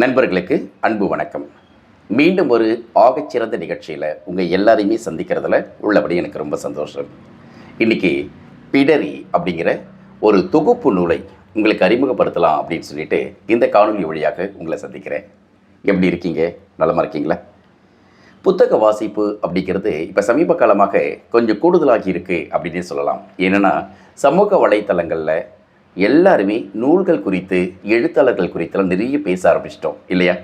நண்பர்களுக்கு அன்பு வணக்கம். மீண்டும் ஒரு ஆகச்சிறந்த நிகழ்ச்சியில் உங்கள் எல்லாரையுமே சந்திக்கிறதுல உள்ளபடி எனக்கு ரொம்ப சந்தோஷம். இன்னைக்கு பிடரி அப்படிங்கிற ஒரு தொகுப்பு நூலை உங்களுக்கு அறிமுகப்படுத்தலாம் அப்படின்னு சொல்லிட்டு இந்த காணொலி வழியாக உங்களை சந்திக்கிறேன். எப்படி இருக்கீங்க? நலமாக இருக்கீங்களா? புத்தக வாசிப்பு அப்படிங்கிறது இப்போ சமீப காலமாக கொஞ்சம் கூடுதலாகி இருக்குது அப்படின்னே சொல்லலாம். ஏன்னா சமூக வலைத்தளங்களில் எல்லாருமே நூல்கள் குறித்து எழுத்தாளர்கள் குறித்தெல்லாம் நிறைய பேச ஆரம்பிச்சிட்டோம் இல்லையா?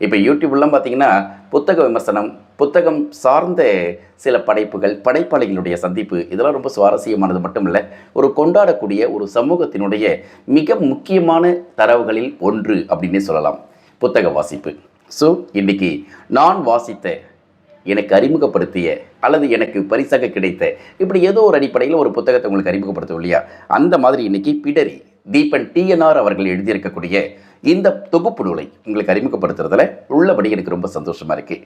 இப்போ யூடியூப்லாம் பார்த்தீங்கன்னா புத்தக விமர்சனம் புத்தகம் சார்ந்த சில படைப்புகள் படைப்பாளிகளுடைய சந்திப்பு இதெல்லாம் ரொம்ப சுவாரஸ்யமானது மட்டும் இல்லை ஒரு கொண்டாடக்கூடிய ஒரு சமூகத்தினுடைய மிக முக்கியமான தரவுகளில் ஒன்று அப்படின்னே சொல்லலாம் புத்தக வாசிப்பு. ஸோ இன்னைக்கு நான் வாசித்த எனக்கு அறிமுகப்படுத்திய அல்லது எனக்கு பரிசாக கிடைத்த இப்படி ஏதோ ஒரு அடிப்படையில் ஒரு புத்தகத்தை உங்களுக்கு அறிமுகப்படுத்தும் இல்லையா? அந்த மாதிரி இன்னைக்கு பிடரி தீபன் டிஎன்ஆர் அவர்கள் எழுதியிருக்கக்கூடிய இந்த தொகுப்பு நூலை உங்களுக்கு அறிமுகப்படுத்துறதுல உள்ளபடி எனக்கு ரொம்ப சந்தோஷமா இருக்கு.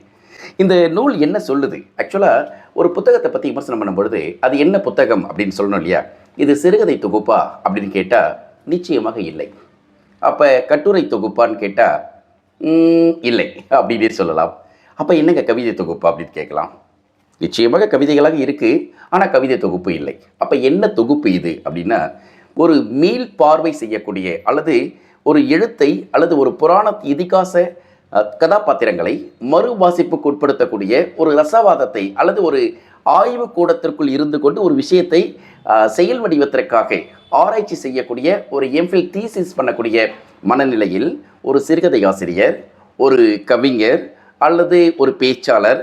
இந்த நூல் என்ன சொல்லுது? ஆக்சுவலாக ஒரு புத்தகத்தை பற்றி விமர்சனம் பண்ணும்பொழுது அது என்ன புத்தகம் அப்படின்னு சொல்லணும் இல்லையா? இது சிறுகதை தொகுப்பா அப்படின்னு கேட்டால் நிச்சயமாக இல்லை. அப்போ கட்டுரை தொகுப்பான்னு கேட்டால் இல்லை அப்படின்னே சொல்லலாம். அப்போ என்னங்க கவிதை தொகுப்பு அப்படின்னு கேட்கலாம்? நிச்சயமாக கவிதைகளாக இருக்குது ஆனால் கவிதை தொகுப்பு இல்லை. அப்போ என்ன தொகுப்பு இது அப்படின்னா ஒரு மீள் பார்வை செய்யக்கூடிய அல்லது ஒரு எழுத்தை அல்லது ஒரு புராண இதிகாச கதாபாத்திரங்களை மறு வாசிப்புக்கு உட்படுத்தக்கூடிய ஒரு ரசவாதத்தை அல்லது ஒரு ஆய்வு கூடத்திற்குள் இருந்து கொண்டு ஒரு விஷயத்தை செயல் வடிவத்திற்காக ஆராய்ச்சி செய்யக்கூடிய ஒரு எம்ஃபில் தீசிஸ் பண்ணக்கூடிய மனநிலையில் ஒரு சிறுகதை ஆசிரியர் ஒரு கவிஞர் அல்லது ஒரு பேச்சாளர்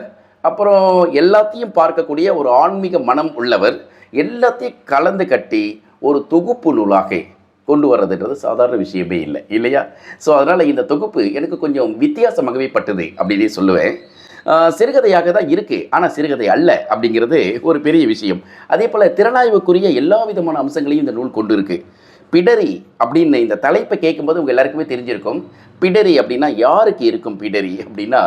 அப்புறம் எல்லாத்தையும் பார்க்கக்கூடிய ஒரு ஆன்மீக மனம் உள்ளவர் எல்லாத்தையும் கலந்து கட்டி ஒரு தொகுப்பு நூலாக கொண்டு வர்றதுன்றது சாதாரண விஷயமே இல்லை இல்லையா? ஸோ அதனால் இந்த தொகுப்பு எனக்கு கொஞ்சம் வித்தியாசமாகவே பட்டது அப்படின்னே சொல்லுவேன். சிறுகதையாக தான் இருக்குது ஆனால் சிறுகதை அல்ல அப்படிங்கிறது ஒரு பெரிய விஷயம். அதே போல் திறனாய்வுக்குரிய எல்லா விதமான அம்சங்களையும் இந்த நூல் கொண்டு இருக்குது பிடரி அப்படின்னு இந்த தலைப்பை கேட்கும்போது உங்கள் எல்லாருக்குமே தெரிஞ்சிருக்கும். பிடரி அப்படின்னா யாருக்கு இருக்கும் பிடரி? அப்படின்னா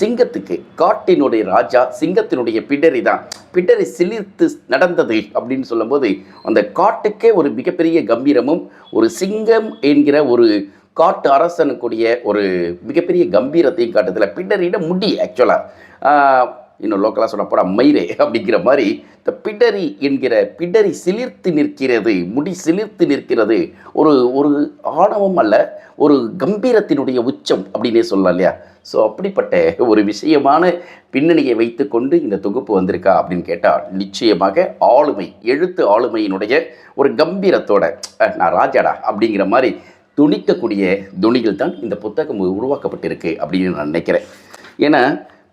சிங்கத்துக்கு. காட்டினுடைய ராஜா சிங்கத்தினுடைய பிடரி தான். பிடரி சிலிர்த்து நடந்தது அப்படின்னு சொல்லும்போது அந்த காட்டுக்கே ஒரு மிகப்பெரிய கம்பீரமும் ஒரு சிங்கம் என்கிற ஒரு காட்டு அரசனுக்குடைய ஒரு மிகப்பெரிய கம்பீரத்தையும் காட்டுதில்ல பிடரியிட முடி ஆக்சுவலாக இன்னும் லோக்கலாக சொல்ல போனால் மயிரே அப்படிங்கிற மாதிரி இந்த பிடரி என்கிற பிடரி சிலிர்த்து நிற்கிறது முடி சிலிர்த்து நிற்கிறது ஒரு ஒரு ஆணவம் அல்ல ஒரு கம்பீரத்தினுடைய உச்சம் அப்படின்னே சொல்லலாம் இல்லையா? ஸோ அப்படிப்பட்ட ஒரு விஷயமான பின்னணியை வைத்துக்கொண்டு இந்த தொகுப்பு வந்திருக்கா அப்படின்னு கேட்டால் நிச்சயமாக ஆளுமை எழுத்து ஆளுமையினுடைய ஒரு கம்பீரத்தோட நான் ராஜாடா அப்படிங்கிற மாதிரி துணிக்கக்கூடிய துணிகள் தான் இந்த புத்தகம் உருவாக்கப்பட்டிருக்கு அப்படின்னு நான் நினைக்கிறேன். ஏன்னா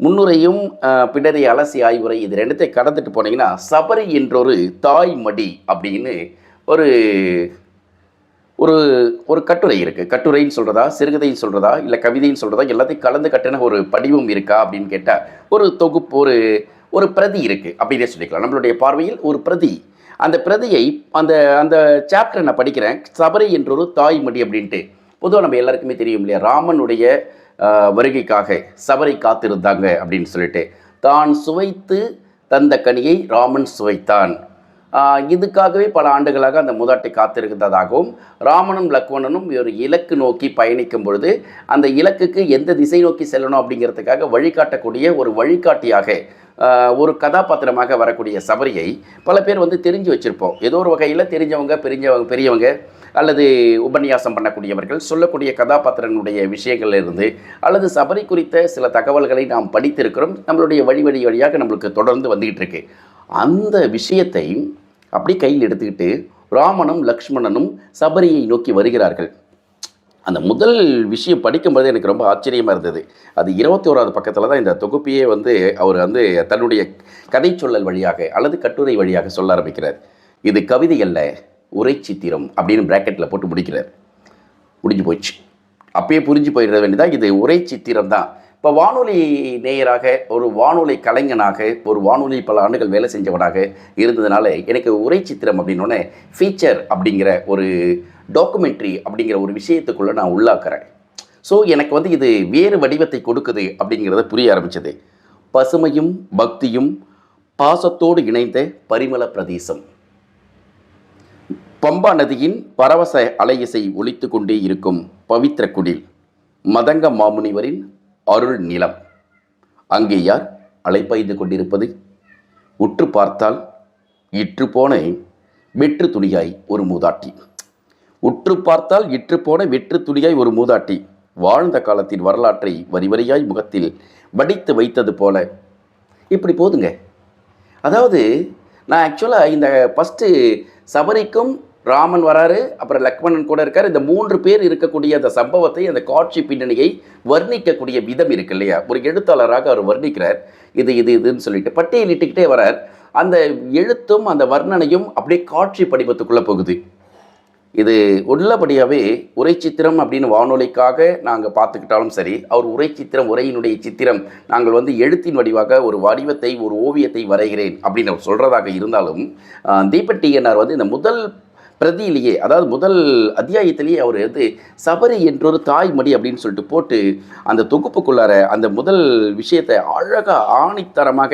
முன்னுரையும் அஹ், பிடரி அலசி ஆய்வுரை இது ரெண்டத்தை கடந்துட்டு போனீங்கன்னா சபரி என்றொரு தாய் மடி அப்படின்னு ஒரு ஒரு ஒரு கட்டுரை இருக்குது கட்டுரைன்னு சொல்கிறதா சிறுகதைன்னு சொல்கிறதா இல்லை கவிதைன்னு சொல்கிறதா எல்லாத்தையும் கலந்து கட்டின ஒரு படிவம் இருக்கா அப்படின்னு கேட்டால் ஒரு தொகுப்பு ஒரு ஒரு பிரதி இருக்குது அப்படின்னே சொல்லிக்கலாம். நம்மளுடைய பார்வையில் ஒரு பிரதி. அந்த பிரதியை அந்த அந்த சாப்டர் நான் படிக்கிறேன். சபரி என்றொரு தாய்மடி அப்படின்ட்டு. பொதுவாக நம்ம எல்லாருக்குமே தெரியும் இல்லையா ராமனுடைய வருகைக்காக சபரி காத்திருந்தாங்க அப்படின்னு சொல்லிட்டு. தான் சுவைத்து தந்த கனியை ராமன் சுவைத்தான். இதுக்காகவே பல ஆண்டுகளாக அந்த மூதாட்டை காத்திருந்ததாகவும் ராமனும் லக்வணனும் ஒரு இலக்கு நோக்கி பயணிக்கும் பொழுது அந்த இலக்குக்கு எந்த திசை நோக்கி செல்லணும் அப்படிங்கிறதுக்காக வழிகாட்டக்கூடிய ஒரு வழிகாட்டியாக ஒரு கதாபாத்திரமாக வரக்கூடிய சபரியை பல பேர் வந்து தெரிஞ்சு வச்சுருப்போம். ஏதோ ஒரு வகையில் தெரிஞ்சவங்க பெரிஞ்சவங்க பெரியவங்க அல்லது உபன்யாசம் பண்ணக்கூடியவர்கள் சொல்லக்கூடிய கதாபாத்திரனுடைய விஷயங்களிலிருந்து அல்லது சபரி குறித்த சில தகவல்களை நாம் படித்திருக்கிறோம் நம்மளுடைய வழி வழி வழியாக நம்மளுக்கு தொடர்ந்து வந்துகிட்டு இருக்கு. அந்த விஷயத்தை அப்படி கையில் எடுத்துக்கிட்டு ராமனும் லக்ஷ்மணனும் சபரியை நோக்கி வருகிறார்கள். அந்த முதல் விஷயம் படிக்கும்போது எனக்கு ரொம்ப ஆச்சரியமாக இருந்தது. அது இருபத்தி ஓராவது பக்கத்தில் தான் இந்த தொகுப்பையே வந்து அவர் வந்து தன்னுடைய கதை சொல்லல் வழியாக அல்லது கட்டுரை வழியாக சொல்ல ஆரம்பிக்கிறார். இது கவிதை அல்ல. உரை சித்திரம் அப்படின்னு ப்ராக்கெட்டில் போட்டு முடிக்கிறார். முடிஞ்சு போச்சு அப்பயே புரிஞ்சு போயிட வேண்டியதாக இது உரை சித்திரம் தான். இப்போ வானொலி நேயராக ஒரு வானொலி கலைஞனாக ஒரு வானொலி பல ஆண்டுகள் வேலை செஞ்சவனாக இருந்ததுனால எனக்கு உரை சித்திரம் அப்படின்னோடனே ஃபீச்சர் அப்படிங்கிற ஒரு டாக்குமெண்ட்ரி அப்படிங்கிற ஒரு விஷயத்துக்குள்ளே நான் உள்ளாக்குறேன். ஸோ எனக்கு வந்து இது வேறு வடிவத்தை கொடுக்குது அப்படிங்கிறத புரிய ஆரம்பித்தது பசுமையும் பக்தியும் பாசத்தோடு இணைந்த பரிமள பிரதேசம். பம்பா நதியின் பரவச அலையிசை ஒழித்து கொண்டே இருக்கும் பவித்திர குடில் மதங்க மாமுனிவரின் அருள் நிலம். அங்கே யார் அலைப்பாய்ந்து கொண்டிருப்பது? உற்று பார்த்தால் இற்று போன வெற்று துணியாய் ஒரு மூதாட்டி. உற்று பார்த்தால் இற்று போன வெற்று துணியாய் ஒரு மூதாட்டி. வாழ்ந்த காலத்தின் வரலாற்றை வரி வரியாய் முகத்தில் வடித்து வைத்தது போல. இப்படி போதுங்க. அதாவது நான் ஆக்சுவலாக இந்த ஃபஸ்ட்டு சபரிக்கும் ராமன் வராரு அப்புறம் லக்மணன் கூட இருக்கார். இந்த மூன்று பேர் இருக்கக்கூடிய அந்த சம்பவத்தை அந்த காட்சி பின்னணியை வர்ணிக்கக்கூடிய விதம் இருக்கு இல்லையா? ஒரு எழுத்தாளராக அவர் வர்ணிக்கிறார். இது இது இதுன்னு சொல்லிட்டு பட்டியலிட்டுக்கிட்டே வரார். அந்த எழுத்தும் அந்த வர்ணனையும் அப்படியே காட்சி படிவத்துக்குள்ளே போகுது. இது உள்ளபடியாகவே உரை சித்திரம் அப்படின்னு வானொலிக்காக நாங்கள் பார்த்துக்கிட்டாலும் சரி அவர் உரை சித்திரம் உரையினுடைய சித்திரம் நாங்கள் வந்து எழுத்தின் வடிவாக ஒரு வடிவத்தை ஒரு ஓவியத்தை வரைகிறேன் அப்படின்னு அவர் சொல்கிறதாக இருந்தாலும் ஆஹ், தீபன் டிஎன்ஆர் வந்து இந்த முதல் பிரதியிலேயே அதாவது முதல் அத்தியாயத்திலேயே அவர் வந்து சபரி என்றொரு தாய்மடி அப்படின்னு சொல்லிட்டு போட்டு அந்த தொகுப்புக்குள்ளார அந்த முதல் விஷயத்தை அழகாக ஆணித்தரமாக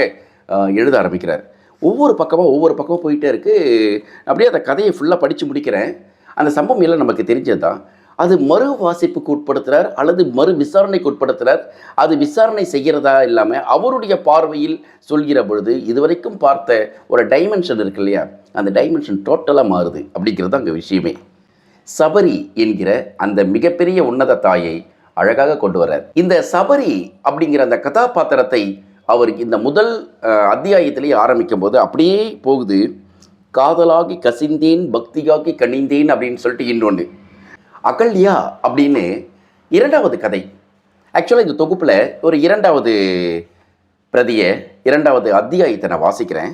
எழுத ஆரம்பிக்கிறார். ஒவ்வொரு பக்கமாக ஒவ்வொரு பக்கமாக போயிட்டே இருக்குது அப்படியே அந்த கதையை ஃபுல்லாக படித்து முடிக்கிறேன். அந்த சம்பவம் எல்லாம் நமக்கு தெரிஞ்சது தான் அது மறு வாசிப்புக்கு உட்படுத்துகிறார் அல்லது மறு விசாரணைக்கு உட்படுத்துகிறார் அது விசாரணை செய்கிறதா இல்லாமல் அவருடைய பார்வையில் சொல்கிற பொழுது இதுவரைக்கும் பார்த்த ஒரு டைமென்ஷன் இருக்கு இல்லையா? அந்த டைமென்ஷன் டோட்டலாக மாறுது. அப்படிங்கிறது அங்கே விஷயமே. சபரி என்கிற அந்த மிகப்பெரிய உன்னத தாயை அழகாக கொண்டு வர்றார். இந்த சபரி அப்படிங்கிற அந்த கதாபாத்திரத்தை அவர் இந்த முதல் அத்தியாயத்திலேயே ஆரம்பிக்கும் போது அப்படியே போகுது. காதலாகி கசிந்தேன் பக்தியாகி கனிந்தேன் அப்படின்னு சொல்லிட்டு இன்னொன்று அகல்யா அப்படின்னு இரண்டாவது கதை. ஆக்சுவலாக இந்த தொகுப்பில் ஒரு இரண்டாவது பிரதியை இரண்டாவது அத்தியாயத்தை நான் வாசிக்கிறேன்.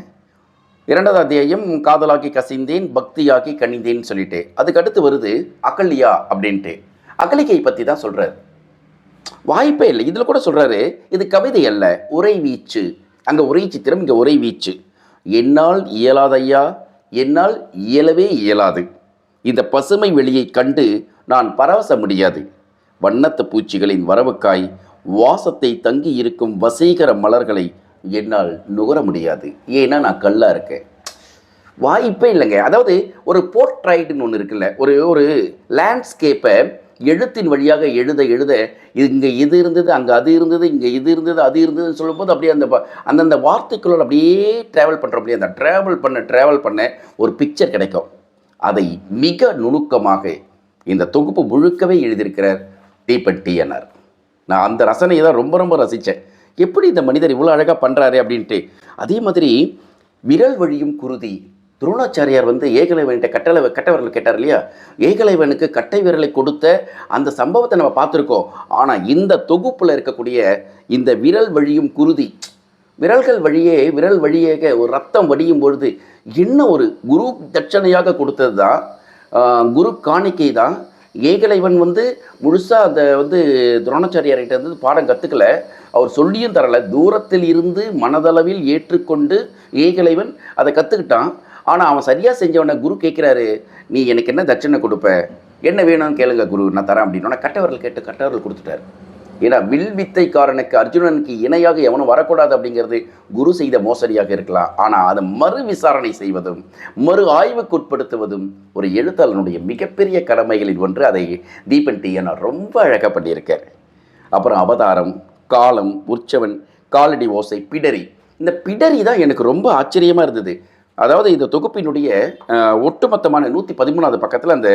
இரண்டாவது அத்தியாயம் காதலாக்கி கசிந்தேன் பக்தியாக்கி கனிந்தேன்னு சொல்லிட்டு. அதுக்கு அடுத்து வருது அகல்யா அப்படின்ட்டு. அகலிகை பற்றி தான் சொல்கிறார் வாய்ப்பே இல்லை. இதில் கூட சொல்கிறாரு இது கவிதை அல்ல உரை வீச்சு. அங்கே உரை சித்திரம் இங்கே உரை வீச்சு. என்னால் இயலாதையா என்னால் இயலவே இயலாது. இந்த பசுமை வெளியை கண்டு நான் பரவச முடியாது. வண்ணத்து பூச்சிகளின் வரவுக்காய் வாசத்தை தங்கி இருக்கும் வசீகர மலர்களை என்னால் நுகர முடியாது. ஏன்னா நான் கல்லாக இருக்கேன். வாய்ப்பே இல்லைங்க. அதாவது ஒரு போர்ட்ரைட்னு ஒன்று இருக்குல்ல ஒரு ஒரு லேண்ட்ஸ்கேப்பை எழுத்தின் வழியாக எழுத எழுத இங்கே இது இருந்தது அங்கே அது இருந்தது இங்கே இது இருந்தது அது இருந்ததுன்னு சொல்லும்போது அப்படியே அந்த அந்தந்த வார்த்தைக்குள்ள அப்படியே ட்ராவல் பண்ணுற அப்படியே அந்த ட்ராவல் பண்ண ட்ராவல் பண்ண ஒரு பிக்சர் கிடைக்கும். அதை மிக நுணுக்கமாக இந்த தொகுப்பு முழுக்கவே எழுதியிருக்கிறார் தீபன் டிஎன்ஆர் நான் அந்த ரசனையை தான் ரொம்ப ரொம்ப ரசித்தேன். எப்படி இந்த மனிதர் இவ்வளோ அழகாக பண்ணுறாரு அப்படின்ட்டு. அதே மாதிரி விரல் வழியும் குருதி. துரோணாச்சாரியார் வந்து ஏகலைவன்கிட்ட கட்டளை கட்டை விரல் கேட்டார் இல்லையா? ஏகலைவனுக்கு கட்டை விரலை கொடுத்த அந்த சம்பவத்தை நம்ம பார்த்துருக்கோம். ஆனால் இந்த தொகுப்பில் இருக்கக்கூடிய இந்த விரல் வழியும் குருதி. விரல்கள் வழியே விரல் வழியாக ஒரு ரத்தம் வடியும் பொழுது என்ன ஒரு குரு தட்சணையாக கொடுத்தது தான் குரு காணிக்கை தான். ஏகலைவன் வந்து முழுசாக அந்த வந்து துரோணாச்சாரியார்கிட்ட இருந்து பாடம் கற்றுக்கல அவர் சொல்லியும் தரலை. தூரத்தில் இருந்து மனதளவில் ஏற்றுக்கொண்டு ஏகலைவன் அதை கற்றுக்கிட்டான் ஆனால் அவன் சரியாக செஞ்சவனை குரு கேட்குறாரு நீ எனக்கு என்ன தட்சணை கொடுப்ப? என்ன வேணும்னு கேளுங்க குரு நான் தரேன் அப்படின்னு கட்டவர்கள் கேட்டு கட்டவர்கள் கொடுத்துட்டார். ஏன்னா வில் வித்தைக்காரனுக்கு அர்ஜுனனுக்கு இணையாக எவனும் வரக்கூடாது அப்படிங்கிறது குரு செய்த மோசடியாக இருக்கலாம். ஆனால் அதை மறு விசாரணை செய்வதும் மறு ஆய்வுக்கு உட்படுத்துவதும் ஒரு எழுத்தாளனுடைய மிகப்பெரிய கடமைகளில் ஒன்று. அதை தீபன் டிஎன்ஆர் ரொம்ப அழகாக பண்ணியிருக்கார். அப்புறம் அவதாரம் காலம் உற்சவன் காலடி ஓசை பிடரி. இந்த பிடரி தான் எனக்கு ரொம்ப ஆச்சரியமாக இருந்தது. அதாவது இந்த தொகுப்பினுடைய ஒட்டுமொத்தமான நூற்றி பதிமூணாவது பக்கத்தில் அந்த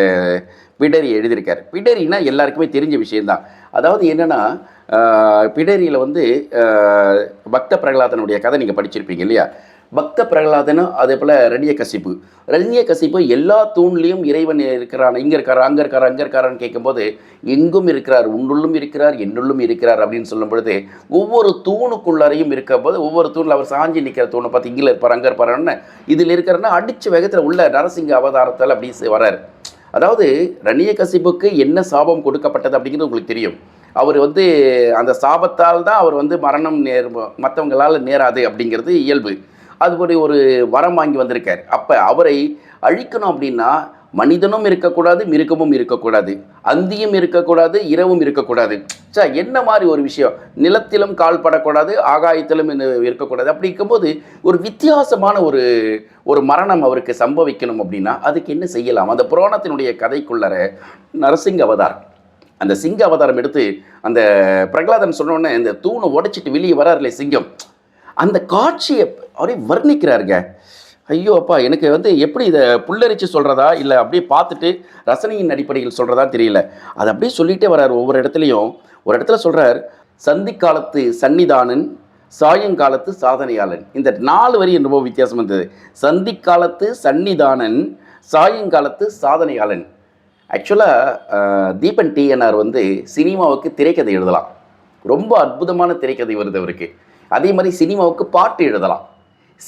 பிடரி எழுதியிருக்கார். பிடரினா எல்லாருக்குமே தெரிஞ்ச விஷயந்தான் அதாவது என்னென்னா பிடரியில் வந்து பக்த பிரகலாதனுடைய கதை நீங்கள் படிச்சிருப்பீங்க இல்லையா? பக்த பிரகலாதனும் அதே போல் ரணிய கசிப்பு. ரணிய கசிப்பு எல்லா தூண்லேயும் இறைவன் இருக்கிறான். இங்கே இருக்கார் அங்கே இருக்கார் அங்கே இருக்காரான்னு கேட்கும்போது எங்கும் இருக்கிறார் உன்னுள்ளும் இருக்கிறார் என்னுள்ளும் இருக்கிறார் அப்படின்னு சொல்லும் பொழுது ஒவ்வொரு தூணுக்குள்ளாரையும் இருக்கும்போது ஒவ்வொரு தூணில் அவர் சாஞ்சி நிற்கிற தூணை பார்த்து இங்கே இருப்பார் அங்கே இருப்பாருன்னு இதில் இருக்கிறன்னா அடித்த வேகத்தில் உள்ள நரசிங்க அவதாரத்தால் அப்படி வரார் அதாவது ரணிய கசிப்புக்கு என்ன சாபம் கொடுக்கப்பட்டது அப்படிங்கிறது உங்களுக்கு தெரியும். அவர் வந்து அந்த சாபத்தால் தான் அவர் வந்து மரணம் நேர் மற்றவங்களால் நேராது அப்படிங்கிறது இயல்பு. அதுபடி ஒரு வரம் வாங்கி வந்திருக்கார். அப்போ அவரை அழிக்கணும் அப்படின்னா மனிதனும் இருக்கக்கூடாது மிருகமும் இருக்கக்கூடாது. அந்தியும் இருக்கக்கூடாது இரவும் இருக்கக்கூடாது. சார் என்ன மாதிரி ஒரு விஷயம்? நிலத்திலும் கால் படக்கூடாது ஆகாயத்திலும் இருக்கக்கூடாது? அப்படி இருக்கும்போது ஒரு வித்தியாசமான ஒரு ஒரு மரணம் அவருக்கு சம்பவிக்கணும் அப்படின்னா அதுக்கு என்ன செய்யலாம்? அந்த புராணத்தினுடைய கதைக்குள்ளற நரசிங்க அவதாரம். அந்த சிங்க அவதாரம் எடுத்து அந்த பிரகலாதன் சொன்னோன்னே இந்த தூணை உடைச்சிட்டு வெளியே வராருல சிங்கம். அந்த காட்சியை அவரே வர்ணிக்கிறாருங்க. ஐயோ அப்பா எனக்கு வந்து எப்படி இதை புல்லரிச்சு சொல்கிறதா இல்லை அப்படியே பார்த்துட்டு ரசனையின் அடிப்படையில் சொல்கிறதா தெரியல. அதை அப்படியே சொல்லிகிட்டே வர்றார் ஒவ்வொரு இடத்துலையும். ஒரு இடத்துல சொல்கிறார் சந்தி காலத்து சன்னிதானன் சாயங்காலத்து சாதனையாளன். இந்த நாலு வரி ரொம்ப வித்தியாசம் இருந்தது. சந்தி காலத்து சன்னிதானன் சாயங்காலத்து சாதனையாளன். ஆக்சுவலாக தீபன் டிஎன்ஆர் வந்து சினிமாவுக்கு திரைக்கதை எழுதலாம். ரொம்ப அற்புதமான திரைக்கதை வருது அவருக்கு. அதே மாதிரி சினிமாவுக்கு பாட்டு எழுதலாம்.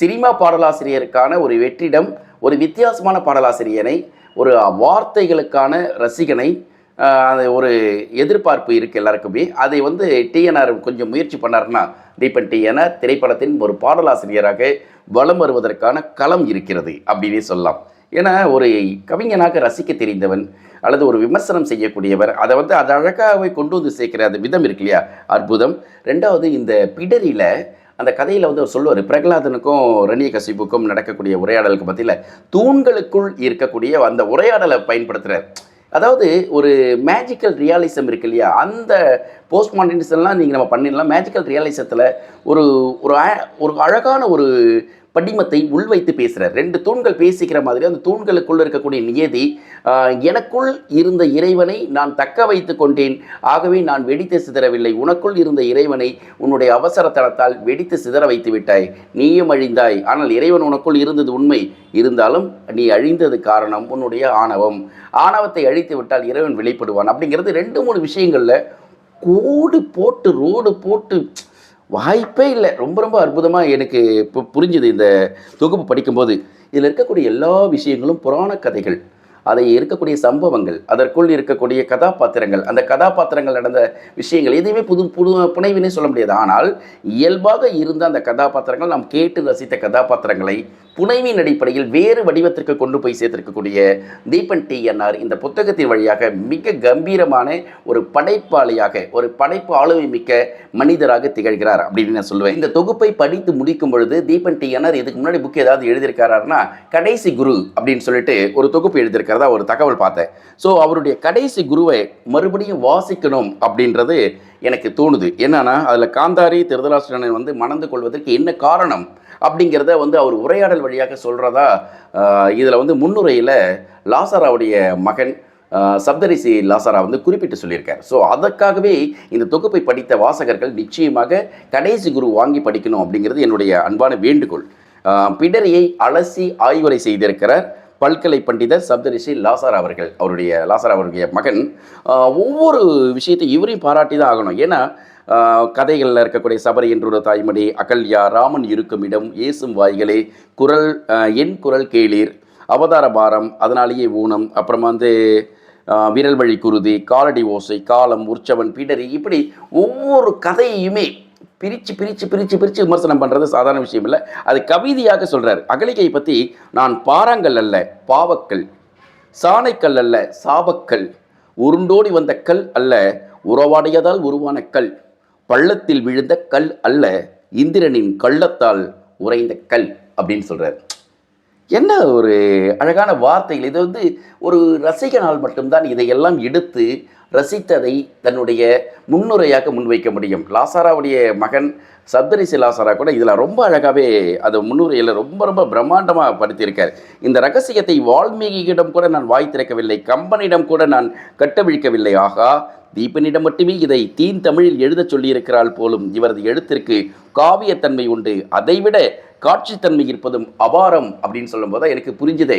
சினிமா பாடலாசிரியருக்கான ஒரு வெற்றிடம் ஒரு வித்தியாசமான பாடலாசிரியனை ஒரு வார்த்தைகளுக்கான ரசிகனை அது ஒரு எதிர்பார்ப்பு இருக்குது எல்லாருக்குமே. அதை வந்து டிஎன்ஆர் கொஞ்சம் முயற்சி பண்ணாருன்னா தீபன் டிஎன்ஆர் திரைப்படத்தின் ஒரு பாடலாசிரியராக வலம் வருவதற்கான களம் இருக்கிறது அப்படின்னே சொல்லலாம். ஏன்னா ஒரு கவிஞனாக ரசிக்க தெரிந்தவன் அல்லது ஒரு விமர்சனம் செய்யக்கூடியவர் அதை வந்து அது அழகாகவே கொண்டு வந்து சேர்க்கிற அந்த விதம் இருக்கு இல்லையா? அற்புதம். ரெண்டாவது இந்த பிடரியில் அந்த கதையில் வந்து அவர் சொல்லுவார் பிரகலாதனுக்கும் ரணிய கசிப்புக்கும் நடக்கக்கூடிய உரையாடலுக்கு மத்தியில் தூண்களுக்குள் இருக்கக்கூடிய அந்த உரையாடலை பயன்படுத்துகிறார் அதாவது ஒரு மேஜிக்கல் ரியாலிசம் இருக்கு இல்லையா? அந்த போஸ்ட் மாடர்னிசம்லாம் நீங்கள் நம்ம பண்ணிடலாம். மேஜிக்கல் ரியாலிசத்தில் ஒரு ஒரு ஒரு அழகான ஒரு படிமத்தை உள்வைத்து பேசுகிறார் ரெண்டு தூண்கள் பேசிக்கிற மாதிரி அந்த தூண்களுக்குள் இருக்கக்கூடிய நியதி எனக்குள் இருந்த இறைவனை நான் தக்க வைத்து கொண்டேன். ஆகவே நான் வெடித்து சிதறவில்லை. உனக்குள் இருந்த இறைவனை உன்னுடைய அவசரத்தனத்தால் வெடித்து சிதற வைத்து விட்டாய். நீயும் அழிந்தாய். ஆனால் இறைவன் உனக்குள் இருந்தது உண்மை. இருந்தாலும் நீ அழிந்தது காரணம் உன்னுடைய ஆணவம். ஆணவத்தை அழித்து விட்டால் இறைவன் வெளிப்படுவான். அப்படிங்கிறது ரெண்டு மூணு விஷயங்களில் கோடு போட்டு ரோடு போட்டு வாய்ப்பே இல்லை. ரொம்ப ரொம்ப அற்புதமாக எனக்கு இப்போ புரிஞ்சுது இந்த தொகுப்பு படிக்கும்போது. இதில் இருக்கக்கூடிய எல்லா விஷயங்களும் புராண கதைகள். அதை இருக்கக்கூடிய சம்பவங்கள் அதற்குள் இருக்கக்கூடிய கதாபாத்திரங்கள் அந்த கதாபாத்திரங்கள் நடந்த விஷயங்கள் எதுவுமே புது புது புனைவினே சொல்ல முடியாது. ஆனால் இயல்பாக இருந்த அந்த கதாபாத்திரங்கள் நாம் கேட்டு ரசித்த கதாபாத்திரங்களை புனைவின் அடிப்படையில் வேறு வடிவத்திற்கு கொண்டு போய் சேர்த்திருக்கக்கூடிய தீபன் டி என்ஆர் இந்த புத்தகத்தின் வழியாக மிக கம்பீரமான ஒரு படைப்பாளியாக ஒரு படைப்பு ஆளுமை மிக்க மனிதராக திகழ்கிறார் அப்படின்னு நான் சொல்லுவேன். இந்த தொகுப்பை படித்து முடிக்கும் பொழுது தீபன் டி என்ஆர் இதுக்கு முன்னாடி புக் ஏதாவது எழுதியிருக்காருன்னா கடைசி குரு அப்படின்னு சொல்லிட்டு ஒரு தொகுப்பு இருக்கிறதா ஒரு தகவல் பார்த்தேன். ஸோ அவருடைய கடைசி குருவை மறுபடியும் வாசிக்கணும் அப்படின்றது எனக்கு தோணுது. என்னன்னா அதில் காந்தாரி திருதராஷ்டிரனை வந்து மணந்து கொள்வதற்கு என்ன காரணம் அப்படிங்கிறத வந்து அவர் உரையாடல் வழியாக சொல்கிறதா இதில் வந்து முன்னுரையில் லாசாராவுடைய மகன் சப்தரிசி லாசாரா வந்து குறிப்பிட்டு சொல்லியிருக்கார். ஸோ அதற்காகவே இந்த தொகுப்பை படித்த வாசகர்கள் நிச்சயமாக கடைசி குரு வாங்கி படிக்கணும் அப்படிங்கிறது என்னுடைய அன்பான வேண்டுகோள். பிடரியை அலசி ஆய்வுரை செய்திருக்கிறார். பல்கலை பண்டிதர் சப்தரிஷி லாசார் அவர்கள் அவருடைய லாசார் அவருடைய மகன் ஒவ்வொரு விஷயத்தையும் இவரையும் பாராட்டி தான் ஆகணும். ஏன்னா கதைகளில் இருக்கக்கூடிய சபரி என்றொரு தாய்மடி அகல்யா ராமன் இருக்கும் இடம் ஏசும் வாய்களே குரல் என் குரல் கேளீர் அவதார பாரம் அதனாலேயே ஊனம் அப்புறமா வந்து விரல் வழி குருதி காலடி ஓசை காலம் உற்சவன் பிடரி இப்படி ஒவ்வொரு கதையுமே பிரித்து பிரித்து பிரித்து பிரித்து விமர்சனம் பண்ணுறது சாதாரண விஷயம் இல்லை. அது கவிதையாக சொல்கிறார் அகலிகையை பற்றி நான் பாறாங்கல் அல்ல பாவக்கல். சாணைக்கல் அல்ல சாபக்கல். உருண்டோடி வந்த கல் அல்ல உறவாடியதால் உருவான கல். பள்ளத்தில் விழுந்த கல் அல்ல இந்திரனின் கள்ளத்தால் உறைந்த கல் அப்படின்னு சொல்கிறார் என்ன ஒரு அழகான வார்த்தைகள்? இது வந்து ஒரு ரசிகனால் மட்டும்தான் இதையெல்லாம் எடுத்து ரசித்ததை தன்னுடைய முன்னுரையாக முன்வைக்க முடியும். லாசாராவுடைய மகன் சப்தரிசி லாசரா கூட இதில் ரொம்ப அழகாகவே அது முன்னுரையில் ரொம்ப ரொம்ப பிரம்மாண்டமாக படுத்தியிருக்கார். இந்த ரகசியத்தை வால்மீகியிடம் கூட நான் வாய் திறக்கவில்லை கம்பனிடம் கூட நான் கட்டவிழ்க்கவில்லை. ஆகா தீபனிடம் மட்டுமே இதை தீன் தமிழில் எழுதச் சொல்லியிருக்கிறாள் போலும் இவரது எழுத்திற்கு காவியத்தன்மை உண்டு. அதைவிட காட்சித்தன்மை இருப்பதும் அபாரம் அப்படின்னு சொல்லும்போது தான் எனக்கு புரிஞ்சுதே.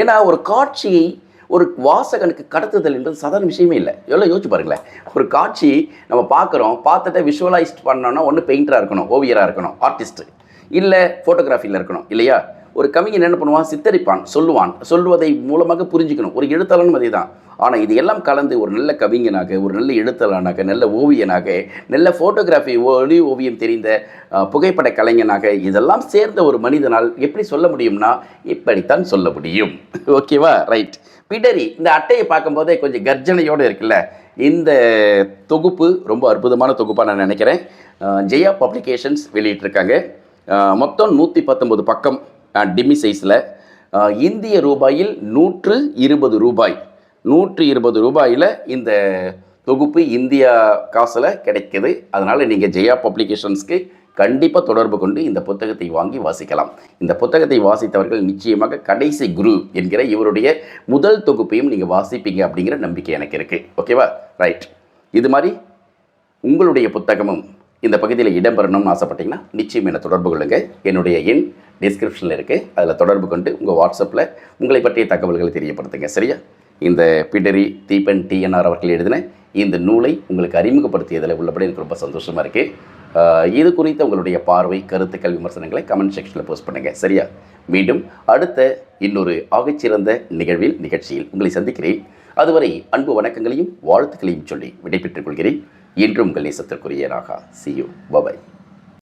ஏன்னா ஒரு காட்சியை ஒரு வாசகனுக்கு கடத்துதல் என்றது சாதாரண விஷயமே இல்லை. எவ்வளோ யோசிச்சு பாருங்களேன். ஒரு காட்சி நம்ம பார்க்குறோம் பார்த்துட்டு விஷுவலைஸ்ட் பண்ணோன்னா ஒன்று பெயிண்டராக இருக்கணும் ஓவியராக இருக்கணும் ஆர்டிஸ்ட்டு இல்லை ஃபோட்டோகிராஃபியில் இருக்கணும் இல்லையா? ஒரு கவிஞன் என்ன பண்ணுவான்? சித்தரிப்பான் சொல்லுவான். சொல்லுவதை மூலமாக புரிஞ்சுக்கணும். ஒரு எழுத்தாளனும் அதே தான் ஆனால் இது எல்லாம் கலந்து ஒரு நல்ல கவிஞனாக ஒரு நல்ல எழுத்தாளனாக நல்ல ஓவியனாக நல்ல ஃபோட்டோகிராஃபி ஒளி ஓவியம் தெரிந்த புகைப்பட கலைஞனாக இதெல்லாம் சேர்ந்த ஒரு மனிதனால் எப்படி சொல்ல முடியும்னா இப்படித்தான் சொல்ல முடியும். ஓகேவா ரைட் பிடரி இந்த அட்டையை பார்க்கும்போதே கொஞ்சம் கர்ஜனையோடு இருக்குல்ல? இந்த தொகுப்பு ரொம்ப அற்புதமான தொகுப்பாக நான் நினைக்கிறேன். ஜெயா பப்ளிகேஷன்ஸ் வெளியிட்டிருக்காங்க. மொத்தம் நூற்றி பத்தொம்பது பக்கம் டிம்மி சைஸில். இந்திய ரூபாயில் நூற்று இருபது ரூபாய். நூற்று இருபது ரூபாயில் இந்த தொகுப்பு இந்தியா காசில் கிடைக்குது. அதனால் நீங்கள் ஜெயா பப்ளிகேஷன்ஸ்க்கு கண்டிப்பாக தொடர்பு கொண்டு இந்த புத்தகத்தை வாங்கி வாசிக்கலாம். இந்த புத்தகத்தை வாசித்தவர்கள் நிச்சயமாக கடைசி குரு என்கிற இவருடைய முதல் தொகுப்பையும் நீங்கள் வாசிப்பீங்க அப்படிங்கிற நம்பிக்கை எனக்கு இருக்குது ஓகேவா ரைட் இது மாதிரி உங்களுடைய புத்தகமும் இந்த பகுதியில் இடம்பெறணும்னு ஆசைப்பட்டீங்கன்னா நிச்சயம் என்னை தொடர்பு கொள்ளுங்கள் என்னுடைய எண் டிஸ்கிரிப்ஷனில் இருக்குது அதில் தொடர்பு கொண்டு உங்கள் வாட்ஸ்அப்பில் உங்களை பற்றிய தகவல்களை தெரியப்படுத்துங்க. சரியா? இந்த பிடரி தீபன் டிஎன்ஆர் அவர்கள் எழுதின இந்த நூலை உங்களுக்கு அறிமுகப்படுத்தியதில் உள்ளபடி எனக்கு ரொம்ப சந்தோஷமாக இருக்குது இது குறித்த உங்களுடைய பார்வை கருத்துக்கள் விமர்சனங்களை கமெண்ட் செக்ஷனில் போஸ்ட் பண்ணுங்கள் சரியா? மீண்டும் அடுத்த இன்னொரு ஆகச்சிறந்த நிகழ்வில் நிகழ்ச்சியில் உங்களை சந்திக்கிறேன். அதுவரை அன்பு வணக்கங்களையும் வாழ்த்துக்களையும் சொல்லி விடைபெற்றுக் கொள்கிறேன். என்றும் உங்கள் நேசத்திற்குரிய Raaga. See you bye bye